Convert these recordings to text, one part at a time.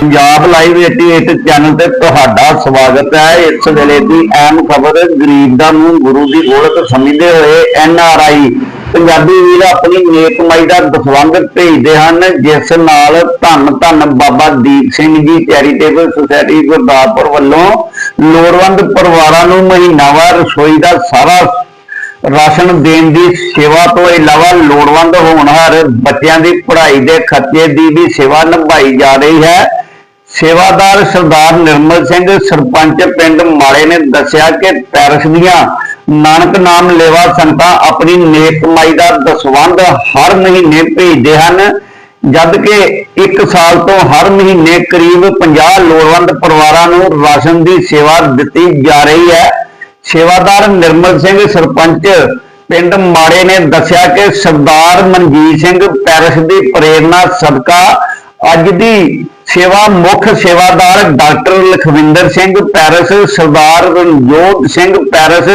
Punjab live 88 channel ਤੇ ਤੁਹਾਡਾ ਸਵਾਗਤ ਹੈ। ਇਸ ਵੇਲੇ ਦੀ ਅਹਿਮ ਖਬਰ, ਗਰੀਬ ਦਾ ਮੂੰਹ ਗੁਰੂ ਦੀ ਗੋਲਕ ਸਮਝਦੇ ਹੋਏ ਐਨ ਆਰ ਆਈ ਪੰਜਾਬੀ ਵੀਰ ਆਪਣੀ ਨੇਕ ਕਮਾਈ ਦਾ ਦਸਵੰਧ ਭੇਜਦੇ ਹਨ, ਜਿਸ ਨਾਲ ਧੰਨ ਧੰਨ ਬਾਬਾ ਦੀਪ ਸਿੰਘ ਜੀ ਚੈਰੀਟੇਬਲ ਸੁਸਾਇਟੀ ਗੁਰਦਾਸਪੁਰ ਵੱਲੋਂ ਲੋੜਵੰਦ ਪਰਿਵਾਰਾਂ ਨੂੰ ਮਹੀਨਾਵਾਰ ਰਸੋਈ ਦਾ ਸਾਰਾ ਰਾਸ਼ਨ ਦੇਣ ਦੀ ਸੇਵਾ ਤੋਂ ਇਲਾਵਾ ਲੋੜਵੰਦ ਹੋਣਹਾਰ ਬੱਚਿਆਂ ਦੀ ਪੜ੍ਹਾਈ ਦੇ ਖਰਚੇ ਦੀ ਵੀ ਸੇਵਾ ਨਿਭਾਈ ਜਾ ਰਹੀ ਹੈ। ਸੇਵਾਦਾਰ ਸਰਦਾਰ ਨਿਰਮਲ ਸਿੰਘ, ਸਰਪੰਚ ਪਿੰਡ ਮਾਲੇ ਨੇ ਦੱਸਿਆ ਕਿ ਪੈਰਿਸ ਦੀਆਂ ਨਾਨਕ ਨਾਮ ਲੇਵਾ ਸੰਗਤਾਂ ਆਪਣੀ ਨੇਕ ਕਮਾਈ ਦਾ ਦਸਵੰਧ ਹਰ ਮਹੀਨੇ ਭੇਜਦੇ ਹਨ, ਜਦ ਕਿ ਇੱਕ ਸਾਲ ਤੋਂ ਹਰ ਮਹੀਨੇ ਕਰੀਬ 50 ਲੋੜਵੰਦ ਪਰਿਵਾਰਾਂ ਨੂੰ ਰਾਸ਼ਨ ਦੀ ਸੇਵਾ ਦਿੱਤੀ ਜਾ ਰਹੀ ਹੈ। ਸੇਵਾਦਾਰ ਨਿਰਮਲ ਸਿੰਘ, ਸਰਪੰਚ ਪਿੰਡ ਮਾੜੇ ਨੇ ਦੱਸਿਆ ਕਿ ਸਰਦਾਰ ਮਨਜੀਤ ਸਿੰਘ ਪੈਰਸ ਦੀ ਪ੍ਰੇਰਣਾ ਸਦਕਾ ਅੱਜ ਦੀ ਸੇਵਾ ਮੁੱਖ ਸੇਵਾਦਾਰ doctor Lakhwinder Singh, Paris Sardar Ranjot Singh Paris,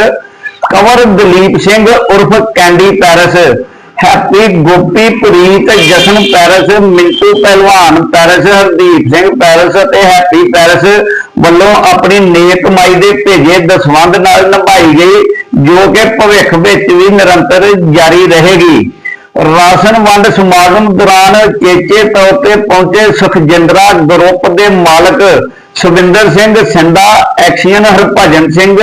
Kanwar Dalip Singh ਉਰਫ Candy Paris, Happy Gopi Preet Jashan Paris, Mintu ਪਹਿਲਵਾਨ ਪੈਰਿਸ, ਹਰਦੀਪ ਸਿੰਘ ਪੈਰਸ ਅਤੇ ਹੈਪੀ ਪੈਰਿਸ ਵੱਲੋਂ ਆਪਣੀ ਨੇਕ ਕਮਾਈ ਦੇ ਭੇਜੇ ਦਸਵੰਧ ਨਾਲ ਨਿਭਾਈ ਗਈ, ਜੋ ਕਿ ਭਵਿੱਖ ਵਿੱਚ ਵੀ ਨਿਰੰਤਰ ਜਾਰੀ ਰਹੇਗੀ। ਰਾਸ਼ਨ ਵੰਡ ਸਮਾਗਮ ਦੌਰਾਨ ਚੇਚੇ ਤੌਰ ਤੇ ਪਹੁੰਚੇ ਸੁਖਜਿੰਦਰਾ ਗਰੁੱਪ ਦੇ ਮਾਲਕ ਸੁਵਿੰਦਰ ਸਿੰਘ ਸਿੰਧਾ, ਐਕਸੀਅਨ ਹਰਭਜਨ ਸਿੰਘ,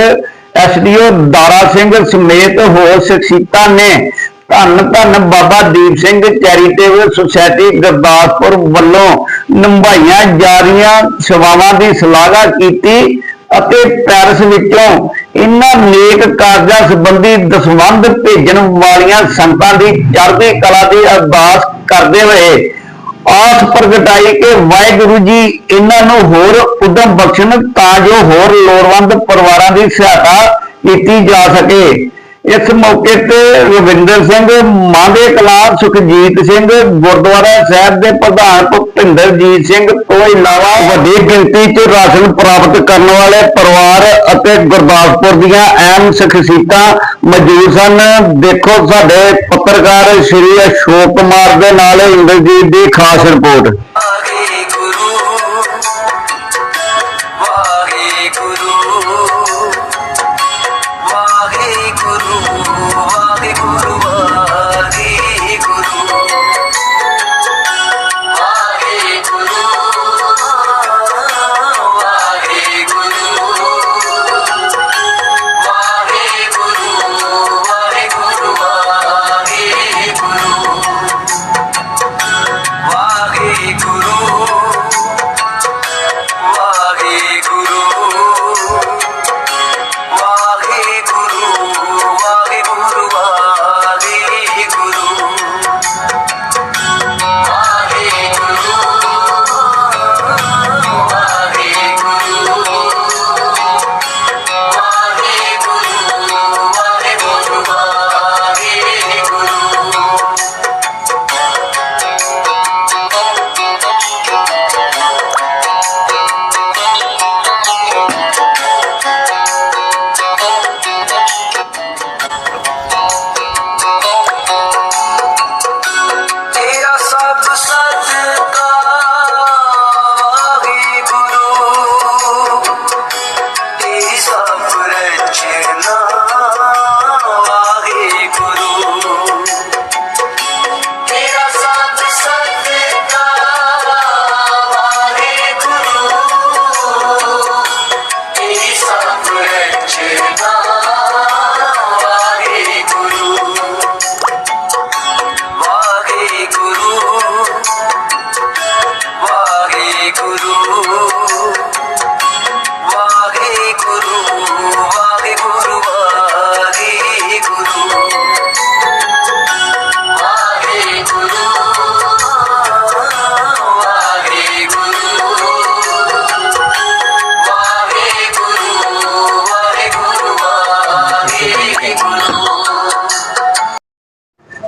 ਐਸਡੀਓ ਦਾਰਾ ਸਿੰਘ ਸਮੇਤ ਹੋਰ ਸ਼ਖਸੀਅਤਾਂ ਨੇ। ਧੰਨ ਧੰਨ ਬਾਬਾ ਦੀਪ ਸਿੰਘ ਚੈਰੀਟੇਬਲ ਸੁਸਾਇਟੀ ਗੁਰਦਾਸਪੁਰ ਵੱਲੋਂ ਨਿਭਾਈਆਂ ਜਾ ਰਹੀਆਂ ਸੇਵਾਵਾਂ ਦੀ ਸ਼ਲਾਘਾ ਕੀਤੀ ਅਤੇ ਪੈਰਿਸ ਵਿੱਚੋਂ ਇਹਨਾਂ ਨੇਕ ਕਾਰਜਾਂ ਸੰਬੰਧੀ ਦਸਵੰਧ ਭੇਜਣ ਵਾਲੀਆਂ ਸੰਗਤਾਂ ਦੀ ਚੜ੍ਹਦੀ ਕਲਾ ਦੀ ਅਰਦਾਸ ਕਰਦੇ ਹੋਏ ਆਸ ਪ੍ਰਗਟਾਈ ਕਿ ਵਾਹਿਗੁਰੂ ਜੀ ਇਹਨਾਂ ਨੂੰ ਹੋਰ ਉਦਮ ਬਖਸ਼ਣ ਤਾਂ ਜੋ ਹੋਰ ਲੋੜਵੰਦ ਪਰਿਵਾਰਾਂ ਦੀ ਸਹਾਇਤਾ ਕੀਤੀ ਜਾ ਸਕੇ। ਇਸ ਮੌਕੇ ਤੇ ਰਵਿੰਦਰ ਸਿੰਘ ਮਾਂਦੇ ਕਲਾਂ ਸੁਖਜੀਤ ਸਿੰਘ, ਗੁਰਦੁਆਰਾ ਸਾਹਿਬ ਦੇ ਪ੍ਰਧਾਨ ਭੁਪਿੰਦਰਜੀਤ ਸਿੰਘ ਤੋਂ ਇਲਾਵਾ ਵੱਡੀ ਗਿਣਤੀ 'ਚ ਰਾਸ਼ਨ ਪ੍ਰਾਪਤ ਕਰਨ ਵਾਲੇ ਪਰਿਵਾਰ ਅਤੇ ਗੁਰਦਾਸਪੁਰ ਦੀਆਂ ਅਹਿਮ ਸ਼ਖਸੀਅਤਾਂ ਮੌਜੂਦ ਸਨ। ਦੇਖੋ ਸਾਡੇ ਪੱਤਰਕਾਰ ਸ਼੍ਰੀ ਅਸ਼ੋਕ ਕੁਮਾਰ ਦੇ ਨਾਲ ਇੰਦਰਜੀਤ ਦੀ ਖਾਸ ਰਿਪੋਰਟ।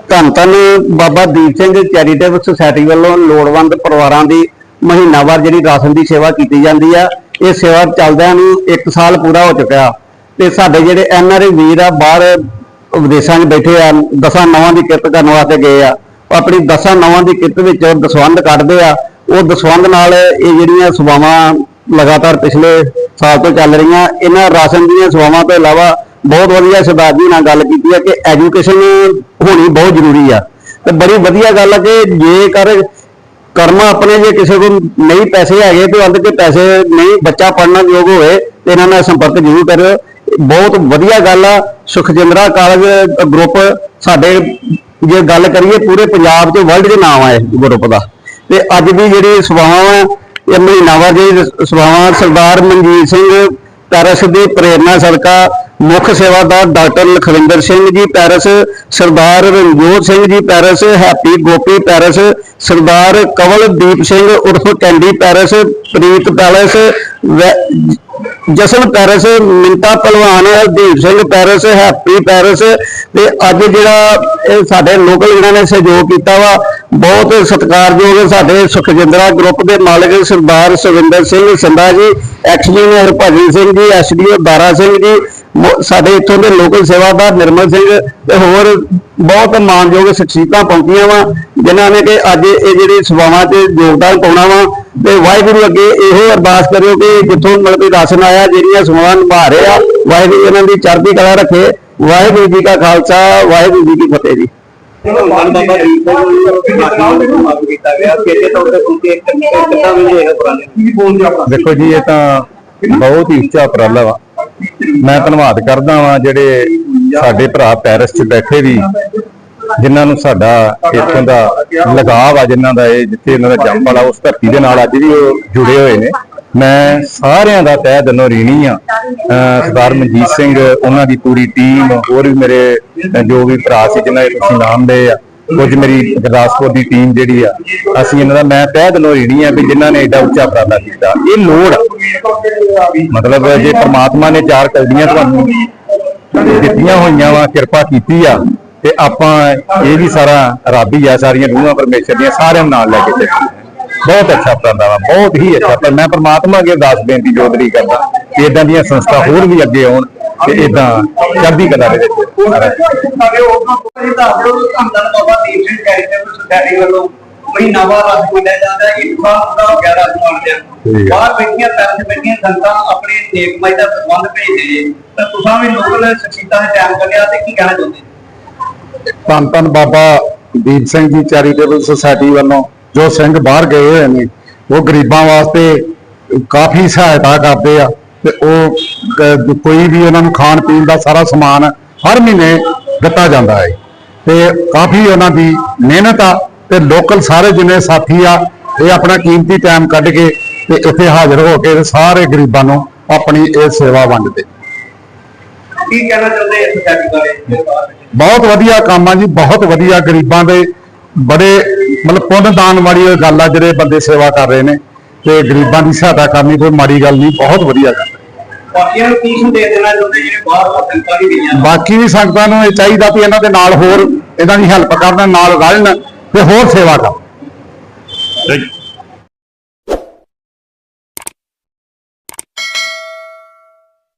ਧੰਨ ਧੰਨ ਬਾਬਾ ਦੀਪ ਸਿੰਘ ਚੈਰੀਟੇਬਲ ਸੁਸਾਇਟੀ ਵੱਲੋਂ ਲੋੜਵੰਦ ਪਰਿਵਾਰਾਂ ਦੀ ਮਹੀਨਾਵਾਰ ਜਿਹੜੀ ਰਾਸ਼ਨ ਦੀ ਸੇਵਾ ਕੀਤੀ ਜਾਂਦੀ ਆ, ਇਹ ਸੇਵਾ ਚੱਲਦਿਆਂ ਨੂੰ 1 ਸਾਲ ਪੂਰਾ ਹੋ ਚੁੱਕਿਆ। ਤੇ ਸਾਡੇ ਜਿਹੜੇ ਐਨਆਰਆਈ ਵੀਰ ਆ, ਬਾਹਰ ਵਿਦੇਸ਼ਾਂ 'ਚ ਬੈਠੇ ਆ, ਦਸਾਂ ਨਵਾਂ ਦੀ ਕਿਰਤ ਕਰਨ ਵਾਸਤੇ ਗਏ ਆ। ਉਹ ਆਪਣੀ ਦਸਾਂ ਨਵਾਂ ਦੀ ਕਿਰਤ ਵਿੱਚ ਦਸਵੰਧ ਕੱਢਦੇ ਆ। ਉਹ ਦਸਵੰਦ ਨਾਲ ਇਹ ਜਿਹੜੀਆਂ ਸੇਵਾਵਾਂ ਲਗਾਤਾਰ ਪਿਛਲੇ ਸਾਲ ਤੋਂ ਚੱਲ ਰਹੀਆਂ, ਇਹਨਾਂ ਰਾਸ਼ਨ ਦੀਆਂ ਸੇਵਾਵਾਂ ਤੋਂ ਇਲਾਵਾ ਬਹੁਤ ਵਧੀਆ ਸਰਦਾਰ ਜੀ ਨਾਲ ਗੱਲ ਕੀਤੀ ਆ ਕਿ ਐਜੂਕੇਸ਼ਨ ਹੋਣੀ ਬਹੁਤ ਜ਼ਰੂਰੀ ਆ। ਤੇ ਬੜੀ ਵਧੀਆ ਗੱਲ ਆ ਕਿ ਜੇਕਰ ਕਰਮਾ ਆਪਣੇ ਜੇ ਕਿਸੇ ਕੋਲ ਨਹੀਂ ਪੈਸੇ ਹੈਗੇ ਤੇ ਅੰਦਰ ਕੇ ਪੈਸੇ ਨਹੀਂ, ਬੱਚਾ ਪੜ੍ਹਨ ਯੋਗ ਹੋਵੇ, ਤੇ ਇਹਨਾਂ ਨਾਲ ਸੰਪਰਕ ਜ਼ਰੂਰ ਕਰਿਓ। ਬਹੁਤ ਵਧੀਆ ਗੱਲ ਆ, ਸੁਖਜਿੰਦਰਾ ਕਾਲਜ ਗਰੁੱਪ ਸਾਡੇ ਜੇ ਗੱਲ ਕਰੀਏ, ਪੂਰੇ ਪੰਜਾਬ 'ਚ ਵਰਲਡ ਦੇ ਨਾਮ ਆਏ ਗਰੁੱਪ ਦਾ। ਤੇ ਅੱਜ ਦੀ ਜਿਹੜੀ ਸਭਾਵਾਂ ਆ, ਇਹ ਮਹੀਨਾਵਾਰ ਜਿਹੜੀ ਸਭਾਵਾਂ, ਸਰਦਾਰ ਮਨਜੀਤ ਸਿੰਘ ਪੈਰਸ ਦੀ ਪ੍ਰੇਰਣਾ ਸਦਕਾ ਮੁੱਖ ਸੇਵਾਦਾਰ doctor Lakhwinder Singh ji Paris, Sardar Ranjot Singh ji Paris, Happy Gopi Paris, Sardar Kawaldeep Singh ਉਰਫ ਕੈਂਡੀ ਪੈਰਸ, ਪ੍ਰੀਤ ਪੈਲਸ, ਵੈ- ਜਸ਼ਨ ਪੈਰਸ, ਮਿੰਤਾ ਪਹਿਲਵਾਨ, Hardeep Singh Paris, Happy Paris ਤੇ ਅੱਜ ਜਿਹੜਾ ਇਹ ਸਾਡੇ ਲੋਕਲ ਇਹਨਾਂ ਨੇ ਸਹਿਯੋਗ ਕੀਤਾ ਵਾ, ਬਹੁਤ ਸਤਿਕਾਰਯੋਗ ਸਾਡੇ ਸੁਖਜਿੰਦਰਾ ਗਰੁੱਪ ਦੇ ਮਾਲਕ ਸਰਦਾਰ ਸੁਵਿੰਦਰ ਸਿੰਘ ਸੰਧਾ ਜੀ ਐਕਸ-ਜੀ ਹਰਭਜਨ ਸਿੰਘ ਜੀ ਐਸਡੀਓ ਦਾਰਾ ਸਿੰਘ ਜੀ ਸਾਡੇ ਇੱਥੋਂ ਦੇ ਲੋਕਲ ਸੇਵਾਦਾਰ ਨਿਰਮਲ ਸਿੰਘ ਤੇ ਹੋਰ ਬਹੁਤ ਮਾਨਯੋਗ ਸ਼ਖਸੀਅਤਾਂ ਪਹੁੰਚੀਆਂ ਵਾ ਜਿਨ੍ਹਾਂ ਨੇ ਕਿ ਅੱਜ ਇਹ ਜਿਹੜੀ ਸਭਾਵਾਂ 'ਚ ਯੋਗਦਾਨ ਪਾਉਣਾ ਵਾ ਤੇ ਵਾਹਿਗੁਰੂ ਅੱਗੇ ਇਹੋ ਅਰਦਾਸ ਕਰਿਓ ਕਿ ਜਿੱਥੋਂ ਮਤਲਬ ਕਿ ਰਾਸ਼ਨ ਆਇਆ ਜਿਹੜੀਆਂ ਸੇਵਾਵਾਂ ਨਿਭਾ ਰਹੇ ਆ ਵਾਹਿਗੁਰੂ ਇਹਨਾਂ ਦੀ ਚੜ੍ਹਦੀ ਕਲਾ ਰੱਖੇ। ਵਾਹਿਗੁਰੂ ਜੀ ਕਾ ਖਾਲਸਾ ਵਾਹਿਗੁਰੂ ਜੀ ਕੀ ਫਤਿਹ ਜੀ। ਚਲੋ ਮਨ ਬਾਬਾ ਦੀਪ ਸਿੰਘ ਜੀ ਨੂੰ ਮਾਫ ਕੀਤਾ ਗਿਆ ਕਿਤੇ ਤੌਰ ਤੇ ਕਿਉਂਕਿ ਇੱਕ ਕਿੱਦਾਂ ਵੀ ਇਹ ਪੁਰਾਣੇ ਕੀ ਬੋਲਦੇ ਆਪਣਾ ਦੇਖੋ ਜੀ ਇਹ ਤਾਂ ਬਹੁਤ ਹੀ ਉੱਚਾ ਉਪਰਾਲਾ ਵਾ। ਮੈਂ ਧੰਨਵਾਦ ਕਰਦਾ ਵਾਂ ਜਿਹੜੇ ਸਾਡੇ ਭਰਾ ਪੈਰਿਸ 'ਚ ਬੈਠੇ ਵੀ, ਜਿਨ੍ਹਾਂ ਨੂੰ ਸਾਡਾ ਇੱਥੋਂ ਦਾ ਲਗਾਵ ਆ ਜਿਨ੍ਹਾਂ ਦਾ ਇਹ ਜਿੱਥੇ ਇਹਨਾਂ ਦਾ ਜੰਮ ਵਾਲਾ ਉਸ ਧਰਤੀ ਦੇ ਨਾਲ ਅੱਜ ਵੀ ਉਹ ਜੁੜੇ ਹੋਏ ਨੇ ਮੈਂ ਸਾਰਿਆਂ ਦਾ ਤਹਿ ਦਿਲੋਂ ਰੀਣੀ ਆ ਸਰਦਾਰ ਮਨਜੀਤ ਸਿੰਘ, ਉਹਨਾਂ ਦੀ ਪੂਰੀ ਟੀਮ ਹੋਰ ਵੀ ਮੇਰੇ, ਜੋ ਵੀ ਭਰਾ ਸੀ ਜਿਨ੍ਹਾਂ ਦੇ ਤੁਸੀਂ ਨਾਮ ਲਏ ਆ, ਕੁਝ ਮੇਰੀ ਗੁਰਦਾਸਪੁਰ ਦੀ ਟੀਮ ਜਿਹੜੀ ਆ, ਅਸੀਂ ਇਹਨਾਂ ਦਾ ਮੈਂ ਤਹਿ ਦਿਲੋਂ ਰੀਣੀ ਆ ਵੀ ਜਿਨ੍ਹਾਂ ਨੇ ਏਡਾ ਉੱਚਾ ਉਪਰਾਲਾ ਕੀਤਾ ਇਹ ਲੋੜ ਆ। ਮਤਲਬ ਜੇ ਪ੍ਰਮਾਤਮਾ ਨੇ ਚਾਰ ਕਲਦੀਆਂ ਤੁਹਾਨੂੰ ਦਿੱਤੀਆਂ ਹੋਈਆਂ ਵਾ, ਕਿਰਪਾ ਕੀਤੀ ਆ, ਤੇ ਆਪਾਂ ਇਹ ਵੀ ਸਾਰਾ ਰੱਬ ਹੀ ਆ, ਸਾਰੀਆਂ ਰੂਹਾਂ ਪਰਮੇਸ਼ਰ ਦੀਆਂ, ਸਾਰਿਆਂ ਨੂੰ ਨਾਲ ਲੈ ਕੇ ਚੱਲੀਏ। ਬਹੁਤ ਅੱਛਾ ਉਪਰਾਲਾ ਵਾ, ਬਹੁਤ ਹੀ ਅੱਛਾ ਪਰ ਮੈਂ ਪ੍ਰਮਾਤਮਾ ਅੱਗੇ ਅਰਦਾਸ ਬੇਨਤੀ ਜੋਦਰੀ ਕਰਦਾ ਕਿ ਇਦਾਂ ਦੀਆਂ ਸੰਸਥਾ ਹੋਰ ਵੀ ਅੱਗੇ ਆਉਣ ਤੇ ਇਦਾਂ ਚੜ੍ਹਦੀ ਕਲਾ ਦੇ ਵਿੱਚ। ਸਾਡੇ ਉਹਨਾਂ ਕੋਲ ਦੱਸ ਦਿਓ ਧੰਨ ਬਾਬਾ ਦੀਪ ਸਿੰਘ ਚੈਰੀਟੇਬਲ ਸੁਸਾਇਟੀ ਵੱਲੋਂ ਮਹੀਨਾਵਾਰ ਰਾਜ ਮੰਨਿਆ ਜਾਂਦਾ ਹੈ ਇੱਕ ਸਾਲ ਦਾ 11 ਮੰਨਦੇ ਆ। ਬਾਹਰ ਬੈਠੀਆਂ ਪੈਰ ਬੈਠੀਆਂ ਸੰਗਤਾਂ ਆਪਣੀ ਨੇਕਮਾਈ ਦਾ ਪ੍ਰਬੰਧ ਭੇਜਦੇ ਜੇ ਤਾਂ ਤੁਸੀਂ ਵੀ ਲੋਕਲ ਸ਼ਖਸੀਅਤਾਂ ਨੇ ਟਾਈਮ ਕੱਢਿਆ ਤੇ ਕੀ ਕਹਿਣਾ ਚਾਹੁੰਦੇ? ਧੰਨ ਧੰਨ ਬਾਬਾ ਦੀਪ ਸਿੰਘ ਜੀ ਚੈਰੀਟੇਬਲ ਸੁਸਾਇਟੀ ਵੱਲੋਂ ਜੋ ਸਿੰਘ ਬਾਹਰ ਗਏ ਹੋਏ ਨੇ ਉਹ ਗਰੀਬਾਂ ਵਾਸਤੇ ਕਾਫੀ ਸਹਾਇਤਾ ਕਰਦੇ ਆ। ਤੇ ਉਹ ਕ- ਕੋਈ ਵੀ ਉਹਨਾਂ ਨੂੰ ਖਾਣ ਪੀਣ ਦਾ ਸਾਰਾ ਸਮਾਨ ਹਰ ਮਹੀਨੇ ਦਿੱਤਾ ਜਾਂਦਾ ਹੈ। ਤੇ ਕਾਫੀ ਉਹਨਾਂ ਦੀ ਮਿਹਨਤ ਆ। ਤੇ ਲੋਕਲ ਸਾਰੇ ਜਿੰਨੇ ਸਾਥੀ ਆ ਇਹ ਆਪਣਾ ਕੀਮਤੀ ਟਾਈਮ ਕੱਢ ਕੇ ਤੇ ਇੱਥੇ ਹਾਜ਼ਰ ਹੋ ਕੇ ਸਾਰੇ ਗਰੀਬਾਂ ਨੂੰ ਆਪਣੀ ਇਹ ਸੇਵਾ ਵੰਡਦੇ ਕੀ ਕਹਿਣਾ ਚਾਹੁੰਦੇ ਇਸ ਸੁਸਾਇਟੀ ਬਾਰੇ ਬਹੁਤ ਵਧੀਆ ਕੰਮ ਆ ਜੀ ਬਹੁਤ ਵਧੀਆ ਗਰੀਬਾਂ ਦੇ ਬੜੇ ਮਤਲਬ ਪੁੰਨ ਦਾਨ ਵਾਲੀ ਗੱਲ ਆ ਜਿਹੜੇ ਬੰਦੇ ਸੇਵਾ ਕਰ ਰਹੇ ਨੇ ਤੇ ਗਰੀਬਾਂ ਦੀ ਸਹਾਇਤਾ ਕਰਨੀ ਕੋਈ ਮਾੜੀ ਗੱਲ ਨਹੀਂ ਬਹੁਤ ਵਧੀਆ ਗੱਲ ਹੈ। ਬਾਕੀਆਂ ਨੂੰ ਕੀ ਸੰਦੇਸ਼ ਦੇਣਾ ਚਾਹੁੰਦੇ ਜਿਹੜੇ ਬਾਹਰ ਹੋਰ ਸੰਗਤਾਂ ਵੀ ਗਈਆਂ ਨੇ? ਬਾਕੀ ਵੀ ਸੰਗਤਾਂ ਨੂੰ ਇਹ ਚਾਹੀਦਾ ਵੀ ਇਹਨਾਂ ਦੇ ਨਾਲ ਹੋਰ ਇਹਨਾਂ ਦੀ ਹੈਲਪ ਕਰਨ ਨਾਲ ਰਲਣ ਤੇ ਹੋਰ ਸੇਵਾ ਕਰ।